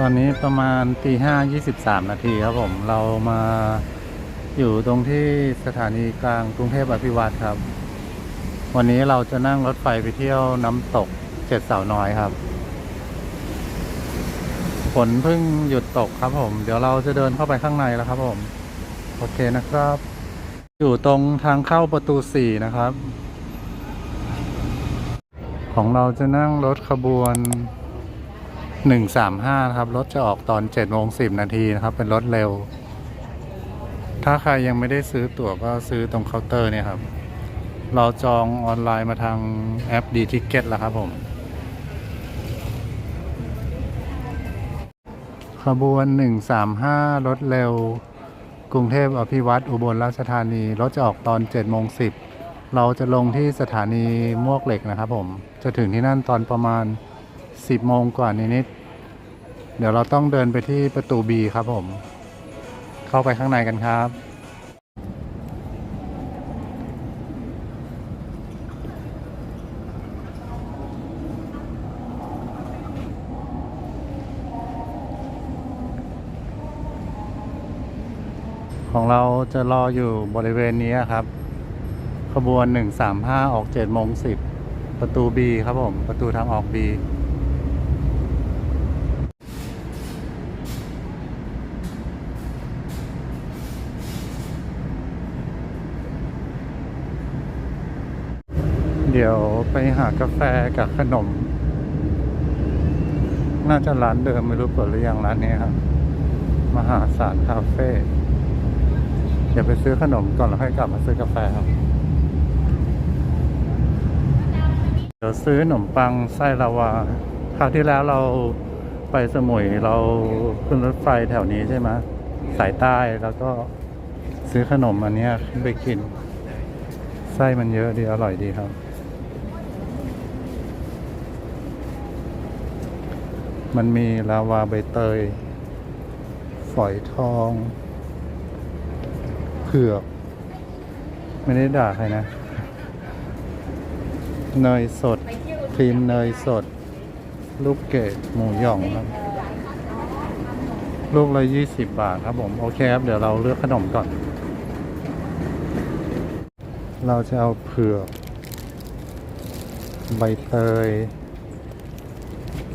ตอนนี้ประมาณตีห้ายี่สิบสามนาทีครับผม เรามาอยู่ตรงที่สถานีกลางกรุงเทพอภิวัตรครับ วันนี้เราจะนั่งรถไฟไปเที่ยวน้ำตกเจ็ดเสาน้อยครับ ฝนเพิ่งหยุดตกครับผม เดี๋ยวเราจะเดินเข้าไปข้างในแล้วครับผม โอเคนะครับ อยู่ตรงทางเข้าประตูสี่นะครับ ของเราจะนั่งรถขบวน 135นะครับรถจะออกตอน7โมง10 นาทีนะครับ เป็นรถเร็ว ถ้าใครยังไม่ได้ซื้อตั๋วก็ซื้อตรงเคาน์เตอร์เนี่ยครับ เราจองออนไลน์มาทางแอปดีทิเก็ตแล้วครับผมขบวน 135 รถเร็ว กรุงเทพอภิวัตรอุบลราชธานี รถจะออกตอน7โมง10 เราจะลงที่สถานีมวกเหล็กนะครับผม จะถึงที่นั่นตอนประมาณ 10โมงกว่านิดๆเดี๋ยวเราต้องเดินไปที่ประตู B ครับผม เข้าไปข้างในกันครับ ของเราจะรออยู่บริเวณนี้ครับ ขบวน 135 ออก7โมง10 ประตู B ครับผม ประตูทางออก B เดี๋ยวไปหากาแฟกับขนม น่าจะร้านเดิมไม่รู้เปิดหรือยังร้านนี้ครับ มหาศาลคาเฟ่เดี๋ยวไปซื้อขนมก่อนแล้วค่อยกลับมาซื้อกาแฟครับ เดี๋ยวซื้อขนมปังไส้ลาวา คราวที่แล้วเราไปสมุยเราขึ้นรถไฟแถวนี้ใช่ไหมสายใต้แล้วก็ซื้อขนมอันนี้ขึ้นไปกิน ไส้มันเยอะดี อร่อยดีครับ มันมีลาวาใบเตย ฝอยทองเผือก ไม่ได้ด่าใครนะ เนยสด ครีมเนยสด ลูกเกดหมูหย่องครับลูกละยี่สิบบาทครับผม โอเคครับ เดี๋ยวเราเลือกขนมก่อน เราจะเอาเผือก ใบเตย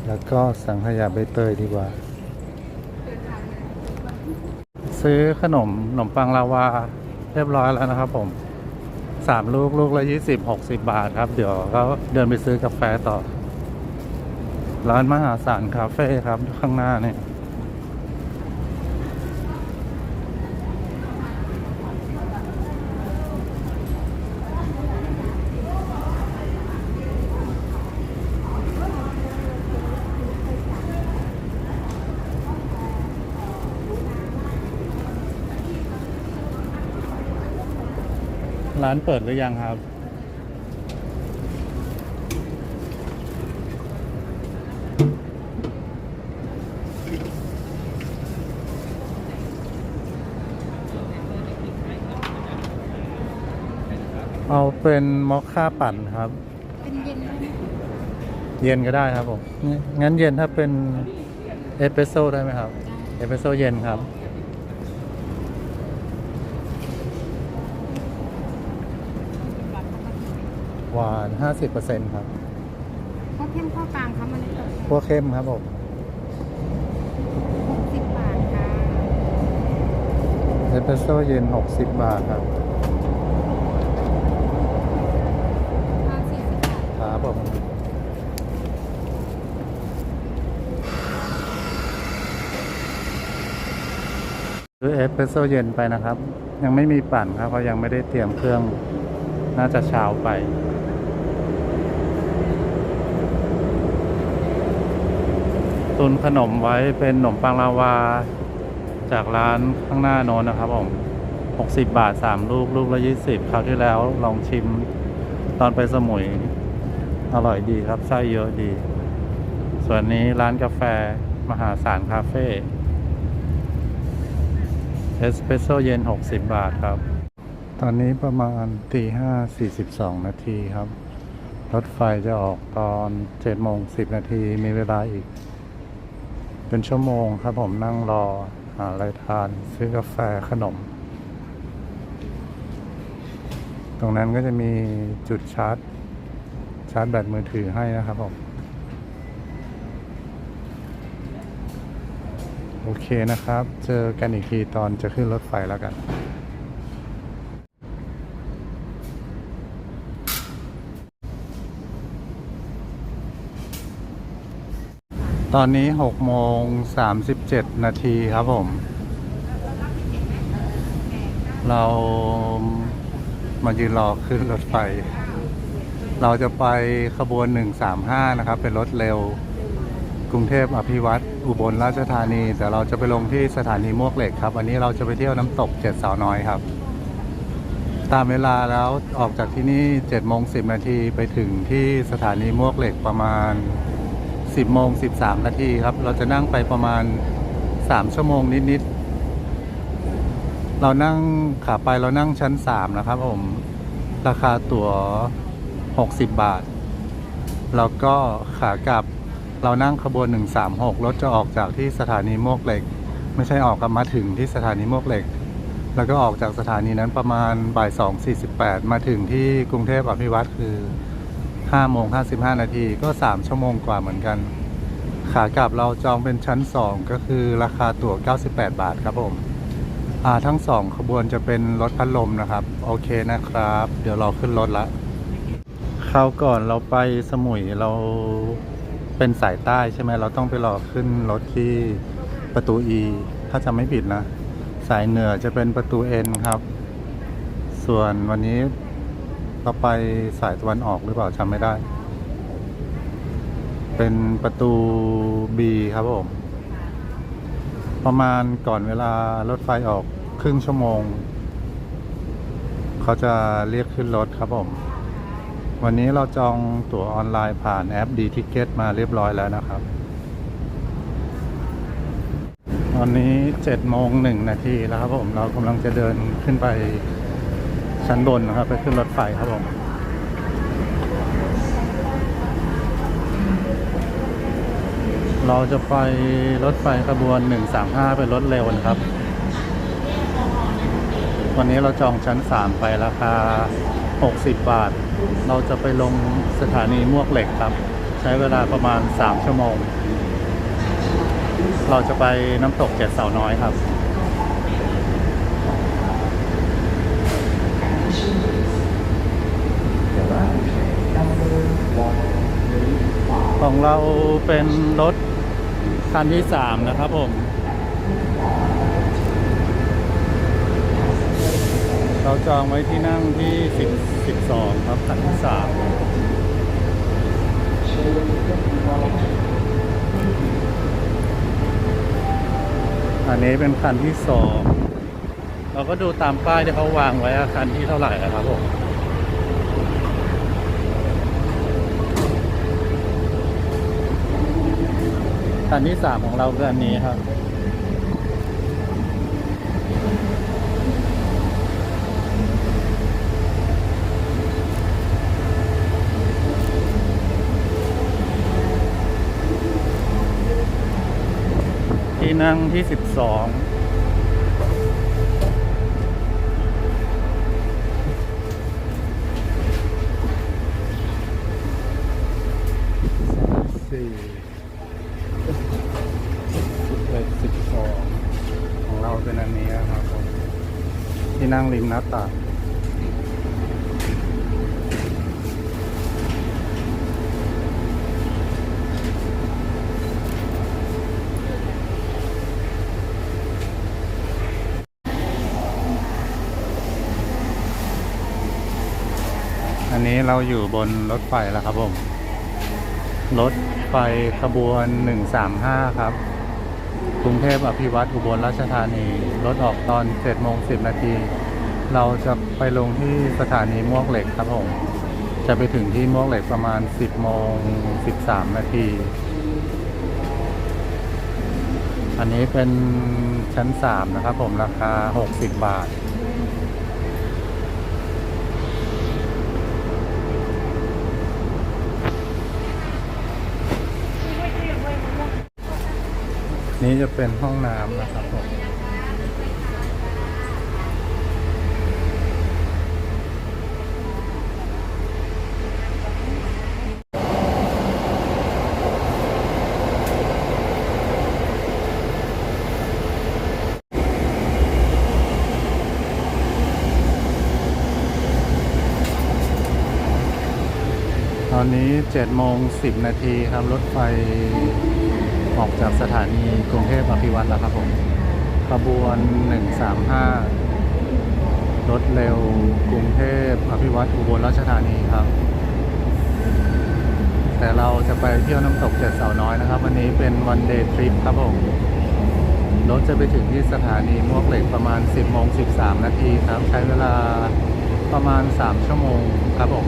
แล้วก็สังขยาใบเตยดีกว่า ซื้อขนมขนมปังลาวาเรียบร้อยแล้วนะครับผมสามลูกลูกละยี่สิบหกสิบบาทครับ เดี๋ยวก็เดินไปซื้อกาแฟต่อ ร้านมหาศาลคาเฟ่ครับข้างหน้าเนี่ย ร้านเปิดหรือยังครับ เอาเป็นมอคค่าปั่นครับ เป็นเย็นไหมเย็นก็ได้ครับผม งั้นงั้นเย็นถ้าเป็นเอสเปรสโซ่ได้ไหมครับ เอสเปรสโซ่เย็นครับ หวาน 50%ครับข้าวเข้มข้าวกลางคะมันตกพวกเข้มครับผมหกสิบบาทค่ะเอสเปรสโซ่เย็น 60 บาทครับข้าวสี่สิบบาทครับผมซื้อเอสเปรสโซ่เย็นไปนะครับ ยังไม่มีปั่นครับเพราะยังไม่ได้เตรียมเครื่อง น่าจะเช้าไป ตุนขนมไว้เป็นขนมปังลาวา จากร้านข้างหน้าโน้นนะครับผม60 บาท 3 ลูก ลูกละ 20 คราวที่แล้วลองชิมตอนไปสมุย อร่อยดีครับ ไส้เยอะดี ส่วนนี้ร้านกาแฟมหาศาลคาเฟ่เอสเปรสโซเย็น 60 บาทครับ ตอนนี้ประมาณตีห้าสี่สิบสองนาทีครับ รถไฟจะออกตอนเจ็ดโมงสิบนาทีมีเวลาอีก เป็นชั่วโมงครับผมนั่งรอหาอะไรทานซื้อกาแฟขนม ตรงนั้นก็จะมีจุดชาร์จ ชาร์จแบตมือถือให้นะครับผม โอเคนะครับ เจอกันอีกทีตอนจะขึ้นรถไฟแล้วกัน ตอนนี้6โมง37 นาทีครับผม เรามายืนรอขึ้นรถไฟ เราจะไปขบวน 135 นะครับ เป็นรถเร็วกรุงเทพอภิวัตรอุบลราชธานี แต่เราจะไปลงที่สถานีมวกเหล็กครับ วันนี้เราจะไปเที่ยวน้ำตกเจ็ดสาวน้อยครับ ตามเวลาแล้วออกจากที่นี่7โมง10 นาทีไปถึงที่สถานีมวกเหล็กประมาณ 10โมง13 นาทีครับ เราจะนั่งไปประมาณ 3 ชั่วโมงนิด ๆ เรานั่งขาไปเรานั่งชั้น 3 นะครับผม ราคาตั๋ว 60 บาท แล้วก็ขากลับเรานั่งขบวน 136 รถจะออกจากที่สถานีมวกเหล็ก ไม่ใช่ออกกับมาถึงที่สถานีมวกเหล็ก แล้วก็ออกจากสถานีนั้นประมาณบ่าย2.48 มาถึงที่กรุงเทพอภิวัตคือ 5โมง55 นาทีก็ 3 ชั่วโมงกว่าเหมือนกัน ขากลับเราจองเป็นชั้น 2 ก็คือราคาตั๋ว 98 บาทครับผมทั้งสองขบวนจะเป็นรถพัดลมนะครับ โอเคนะครับ เดี๋ยวเราขึ้นรถละคราวก่อนเราไปสมุยเราเป็นสายใต้ใช่ไหมเราต้องไปรอขึ้นรถที่ประตู E ถ้าจำไม่ผิดนะ สายเหนือจะเป็นประตู N ครับ ส่วนวันนี้ เราไปสายตะวันออกหรือเปล่าจำไม่ได้ เป็นประตู B ครับผม ประมาณก่อนเวลารถไฟออกครึ่งชั่วโมง เขาจะเรียกขึ้นรถครับผม วันนี้เราจองตั๋วออนไลน์ผ่านแอปดีทิเก็ตมาเรียบร้อยแล้วนะครับ ตอนนี้7โมงหนึ่งนาทีแล้วครับผม เรากำลังจะเดินขึ้นไป ชั้นบนนะครับ ไปขึ้นรถไฟครับผมเราจะไปรถไฟขบวน 135 เป็นรถเร็วนะครับ วันนี้เราจองชั้น 3 ไปราคา 60 บาท เราจะไปลงสถานีมวกเหล็กครับ ใช้เวลาประมาณ 3 ชั่วโมง เราจะไปน้ำตกเจ็ดเสาน้อยครับ ของเราเป็นรถคันที่สามนะครับผม เราจองไว้ที่นั่งที่สิบสิบสองครับคันที่สามอันนี้เป็นคันที่สอง เราก็ดูตามป้ายที่เขาวางไว้อะคันที่เท่าไหร่นะครับผม คันที่สามของเราคืออันนี้ครับ ที่นั่งที่สิบสองสี่ สิบเอ็ดสิบสองของเราเป็นอันนี้ครับผม ที่นั่งริมหน้าต่างอันนี้เราอยู่บนรถไฟแล้วครับผม รถไฟขบวน 135 ครับ กรุงเทพอภิวัตรอุบลราชธานี รถออกตอน7โมง10 นาที เราจะไปลงที่สถานีมวกเหล็กครับผม จะไปถึงที่มวกเหล็กประมาณ 10โมง13 นาที อันนี้เป็นชั้น 3 นะครับผมราคา 60 บาท นี้จะเป็นห้องน้ำนะครับผมตอนนี้7โมง10 นาทีครับ รถไฟ ออกจากสถานีกรุงเทพอภิวัตรแล้วครับผมขบวน 135 รถเร็วกรุงเทพอภิวัตอุบลราชธานีครับ แต่เราจะไปเที่ยวน้ำตกเจ็ดเสาน้อยนะครับ วันนี้เป็นวันเดย์ทริปครับผม รถจะไปถึงที่สถานีมวกเหล็กประมาณ 10โมง13 นาทีครับ ใช้เวลาประมาณ 3 ชั่วโมงครับผม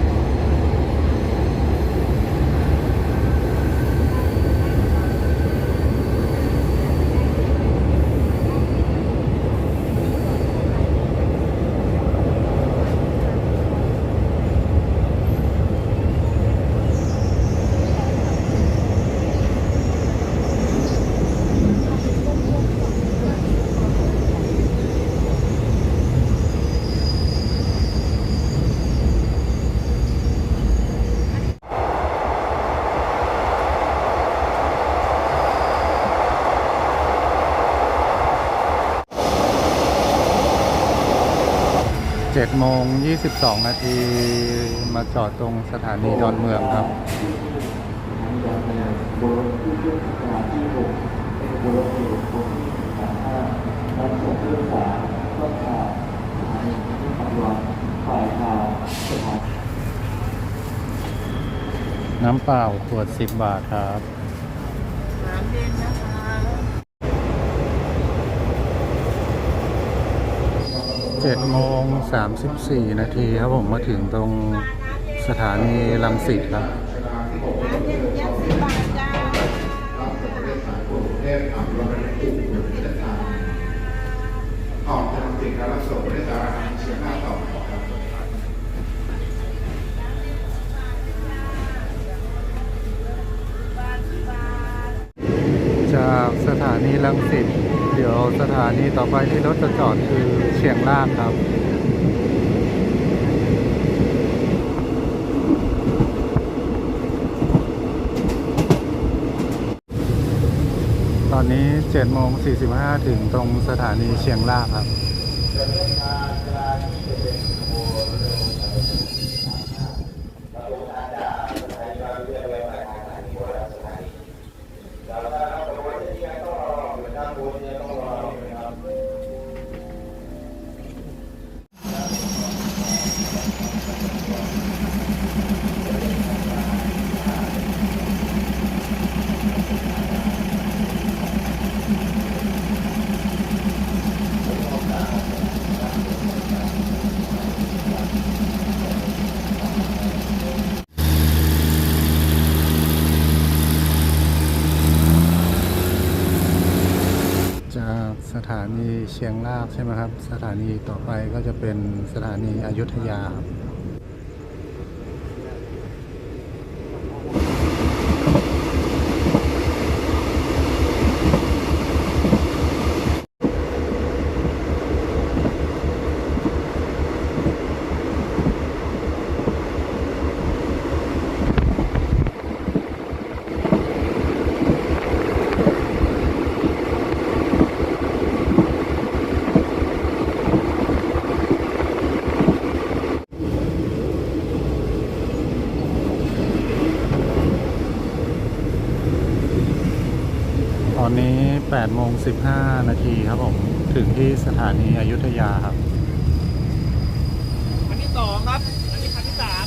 7 โมง 22 นาที มาจอดตรงสถานีดอนเมืองครับ น้ำเปล่าขวด 10 บาทครับ น้ำเย็นนะคะ 7โมง34นาทีครับผมมาถึงตรงสถานีลังสิตครับจาออกจากติดการรับส่งด้จากอาหารเชียงหน้าต่อครับจากสถานีลังสิต ดี๋ยวสถานีต่อไปที่รถจะจอดคือเชียงรากครับตอนนี้7โมง45 ถึงตรงสถานีเชียงรากครับ จากสถานี เชียงรากใช่ไหมครับ สถานีต่อไปก็จะเป็นสถานีอยุธยาครับ ตอนนี้ 8โมง15 นาทีครับผม ถึงที่สถานีอยุธยาครับอันที่สองครับ อันนี้คันที่สาม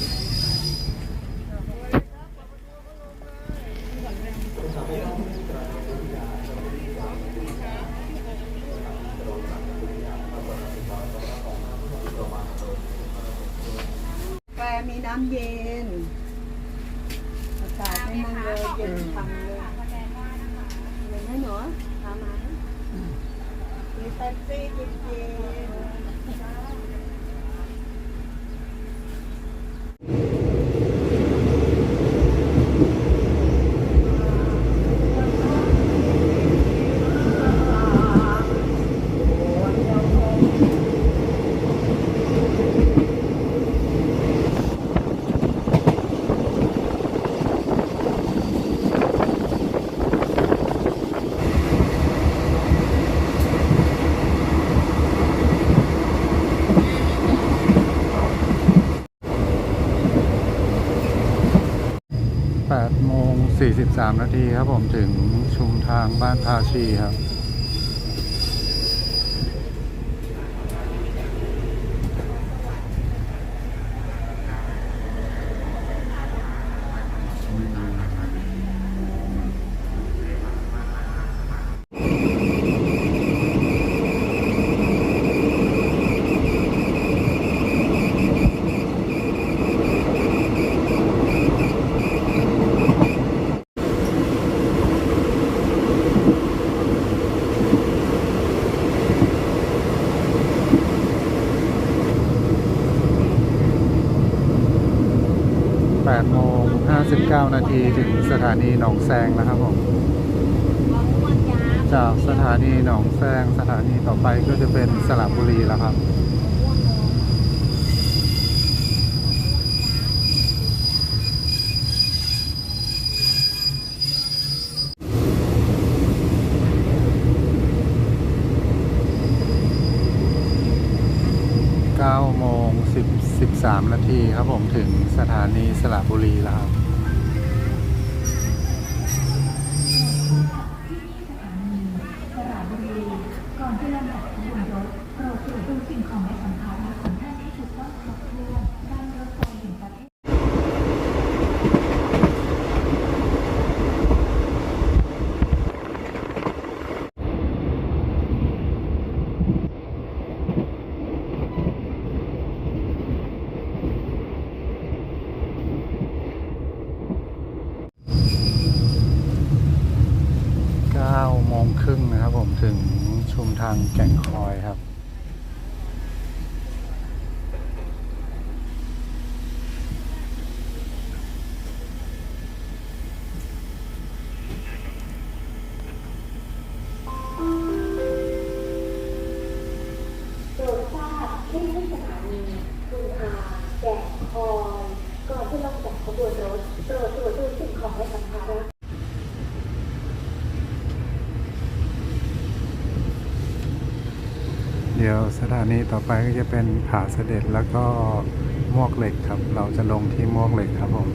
แกมีน้ำเย็นอากาศไม่มันเลยเย็นทำเลยเย็นไหมหนูทำไหมมีเป๊ปซี่เย็น 8โมง 43 นาทีครับผมถึงชุมทางบ้านพาชีครับ 8โมง 59 นาทีถึงสถานีหนองแซงนะครับผมจากสถานีหนองแซงสถานีต่อไปก็จะเป็นสระบุรีแล้วครับ9โมง10 13 นาทีครับผมถึงสถานีสระบุรีแล้วครับ ก่อนที่ลำดับขบวนรถโปรดตรวจดูสิ่งของและสัมภาระของท่านให้ถูกต้องครบถ้วนด้านรถไฟแห่งประเทศ 9โมงครึ่งนะครับผ มถึงชุมทางแก่งคอยครับ นีต่อไปก็จะเป็นผาเสด็จแล้วก็มวกเหล็กครับ เราจะลงที่มวกเหล็กครับผม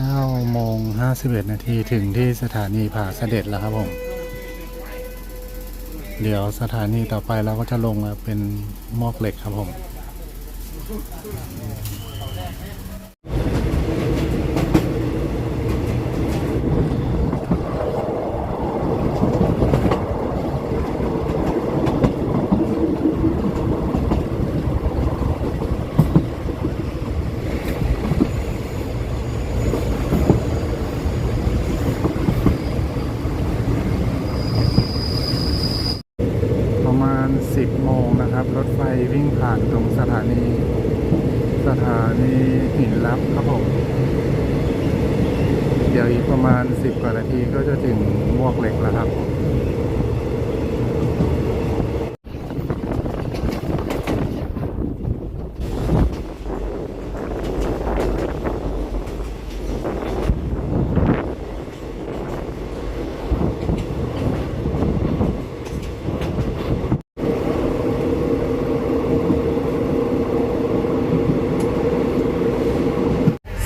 9โมง 51 นาทีถึงที่สถานีผาเสด็จแล้วครับผม เดี๋ยวสถานีต่อไปเราก็จะลงเป็นมอกเหล็กครับผม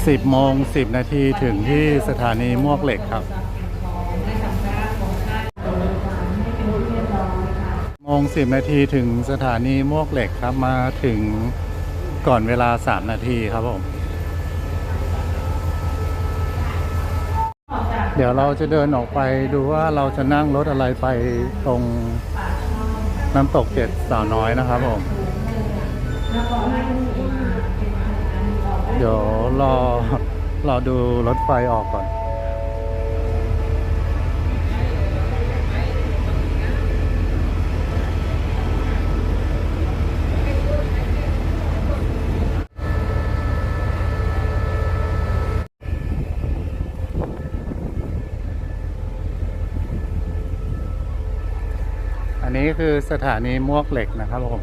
10โมง10 นาทีถึงที่สถานีมวกเหล็กครับโมง10 นาทีถึงสถานีมวกเหล็กครับมาถึงก่อนเวลา 3 นาทีครับผม เดี๋ยวเราจะเดินออกไปดูว่าเราจะนั่งรถอะไรไปตรงน้ำตกเจ็ดสาวน้อยนะครับผม เดี๋ยวรอรอดูรถไฟออกก่อนอันนี้คือสถานีมวกเหล็กนะครับผม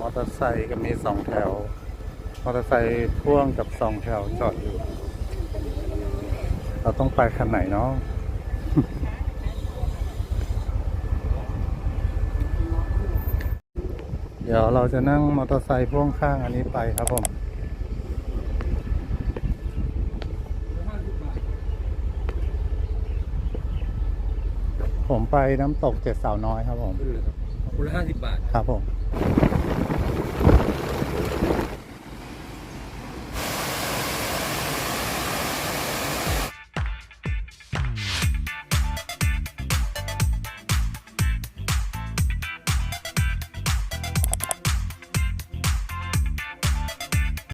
มอเตอร์ ไซค์กับมีสองแถว มอเตอร์ไซค์พ่วงกับสองแถวจอดอยู่ เราต้องไปคันไหนเนาะเดี๋ยวเราจะนั่งมอเตอร์ไซค์พ่วงข้างอันนี้ไปครับผมผมไปน้ำตกเจ็ดสาวน้อยครับผมคนละห้าสิบบาท ครับผม